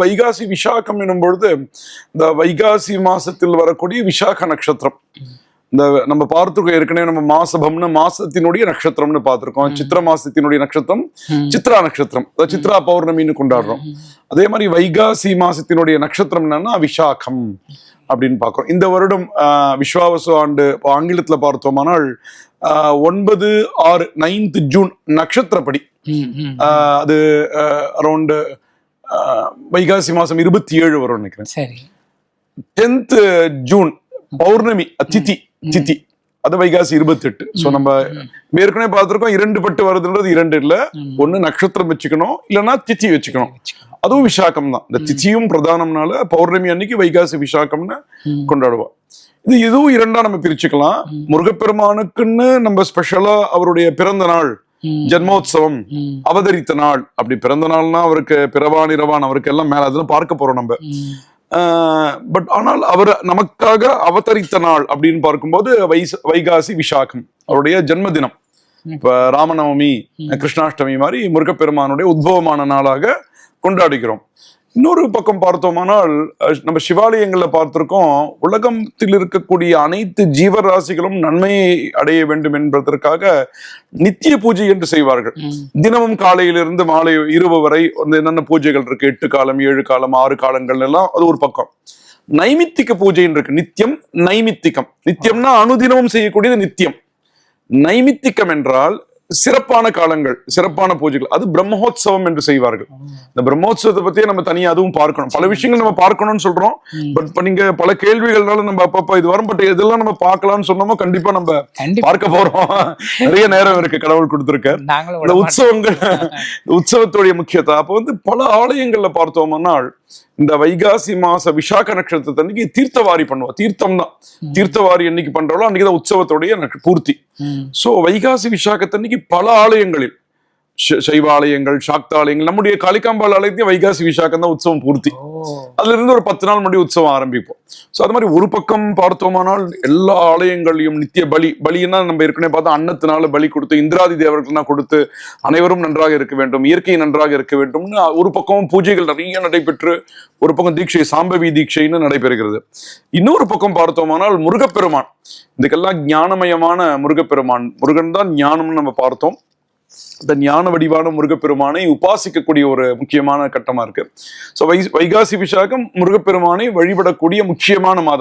வைகாசி விசாகம் எனும் பொழுது இந்த வைகாசி மாசத்தில் வரக்கூடிய விசாக நட்சத்திரம். இந்த நம்ம பார்த்துருக்கோம் ஏற்கனவே நம்ம மாசபம்னு மாசத்தினுடைய நட்சத்திரம்னு பார்த்திருக்கோம். சித்திர மாசத்தினுடைய நட்சத்திரம் சித்ரா நட்சத்திரம். சித்ரா பௌர்ணமின்னு கொண்டாடுறோம். அதே மாதிரி வைகாசி மாசத்தினுடைய நட்சத்திரம் என்னன்னா விசாகம் அப்படின்னு பார்க்கிறோம். இந்த வருடம் விஸ்வாவசு ஆண்டு ஆங்கிலத்துல பார்த்தோமானால் ஒன்பது ஆறு நைன்த் ஜூன் நட்சத்திரப்படி. அது அரௌண்டு வைகாசி மாசம் இருபத்தி ஏழு வரும் நினைக்கிறேன். சரி. டென்த் ஜூன் பௌர்ணமி திதி திதி. அது வைகாசி இருபத்தி எட்டு ஸோ நம்ம ஏற்கனவே பார்த்திருக்கோம் இரண்டு பட்டு வருதுன்றது இரண்டு இல்ல. ஒண்ணு நட்சத்திரம் வச்சுக்கணும் இல்லைன்னா திதி வச்சுக்கணும். அதுவும் விசாகம் தான் இந்த திதியும் பிரதானம்னால பௌர்ணமி அன்னைக்கு வைகாசி விசாகம்னு ம். கொண்டாடுவோம் இது இதுவும் இரண்டா நம்ம பிரிச்சுக்கலாம். முருகப்பெருமானுக்குன்னு நம்ம ஸ்பெஷலா அவருடைய பிறந்த நாள். ஜென்மோத்சவம். அவதரித்த நாள் அப்படி பிறந்த நாள்னா அவருக்கு பிறவான் இரவான் அவருக்கு எல்லாம் மேல அதெல்லாம் பார்க்க போறோம் நம்ம. பட் ஆனால் அவர் நமக்காக அவதரித்த நாள் அப்படின்னு பார்க்கும்போது வைச வைகாசி விசாகம் அவருடைய ஜென்மதினம். இப்ப ராமநவமி கிருஷ்ணாஷ்டமி மாதிரி முருகப்பெருமானுடைய உத்பவமான நாளாக கொண்டாடுகிறோம். இன்னொரு பக்கம் பார்த்தோமானால் நம்ம சிவாலயங்கள்ல பார்த்திருக்கோம் உலகத்தில் இருக்கக்கூடிய அனைத்து ஜீவராசிகளும் நன்மையை அடைய வேண்டும் என்பதற்காக நித்திய பூஜை என்று செய்வார்கள். தினமும் காலையிலிருந்து மாலை இரவு வரை வந்து என்னென்ன பூஜைகள் இருக்கு? எட்டு காலம் ஏழு காலம் ஆறு காலங்கள் எல்லாம் அது ஒரு பக்கம். நைமித்திக பூஜைன்னு இருக்கு. நித்தியம் நைமித்திகம். நித்தியம்னா அனுதினமும் செய்யக்கூடியது நித்தியம். நைமித்திகம் என்றால் சிறப்பான காலங்கள் சிறப்பான பூஜைகள். அது பிரம்மோத்சவம் என்று செய்வார்கள். இந்த பிரம்மோத்சவத்தை பத்தியே நம்ம தனியா அதுவும் பார்க்கணும். பல விஷயங்கள் நம்ம பார்க்கணும்னு சொல்றோம். பட் நீங்க பல கேள்விகள்னால நம்ம அப்பப்ப இது வரும். பட் இதெல்லாம் நம்ம பார்க்கலாம்னு சொன்னோமோ கண்டிப்பா நம்ம பார்க்க போறோம். நிறைய நேரம் இருக்கு கடவுள் மாட்டோம். உற்சவங்கள் உற்சவத்துடைய முக்கியத்துவம். அப்போ வந்து பல ஆலயங்கள்ல பார்த்தோம்னால் இந்த வைகாசி மாச விசாக நட்சத்திரத்தை அன்னைக்கு தீர்த்தவாரி பண்ணுவோம் தீர்த்தம் தான் தீர்த்தவாரி என்னைக்கு அன்னைக்கு தான் உற்சவத்துடைய பூர்த்தி. சோ வைகாசி விசாகத்தன்னைக்கு பல ஆலயங்களில் ச- சைவ ஆலயங்கள் சாக்த ஆலயங்கள் நம்முடைய காளிகாம்பாள் ஆலயத்தையும் வைகாசி விசாகம் தான் உற்சவம் பூர்த்தி. அதுல இருந்து ஒரு பத்து நாள் முன்னாடி உற்சவம் ஆரம்பிப்போம். சோ அது மாதிரி ஒரு பக்கம் பார்த்தோமானால் எல்லா ஆலயங்களையும் நித்திய பலி பலின்னா நம்ம ஏற்கனவே பார்த்தா அன்னத்தினால பலி கொடுத்து இந்திராதி தேவர்கள்னா கொடுத்து அனைவரும் நன்றாக இருக்க வேண்டும் இயற்கை நன்றாக இருக்க வேண்டும்னு ஒரு பக்கம் பூஜைகள் நிறைய நடைபெற்று ஒரு பக்கம் தீட்சை சாம்பவி தீட்சைன்னு நடைபெறுகிறது. இன்னொரு பக்கம் பார்த்தோமானால் முருகப்பெருமான். இதுக்கெல்லாம் ஞானமயமான முருகப்பெருமான். முருகன் தான் ஞானம்னு நம்ம பார்த்தோம். இந்த ஞான வடிவான முருகப்பெருமானை உபாசிக்கக்கூடிய ஒரு முக்கியமான கட்டமா இருக்கு. ஸோ வை வைகாசி விசாகம் முருகப்பெருமானை வழிபடக்கூடிய முக்கியமான மாதம்.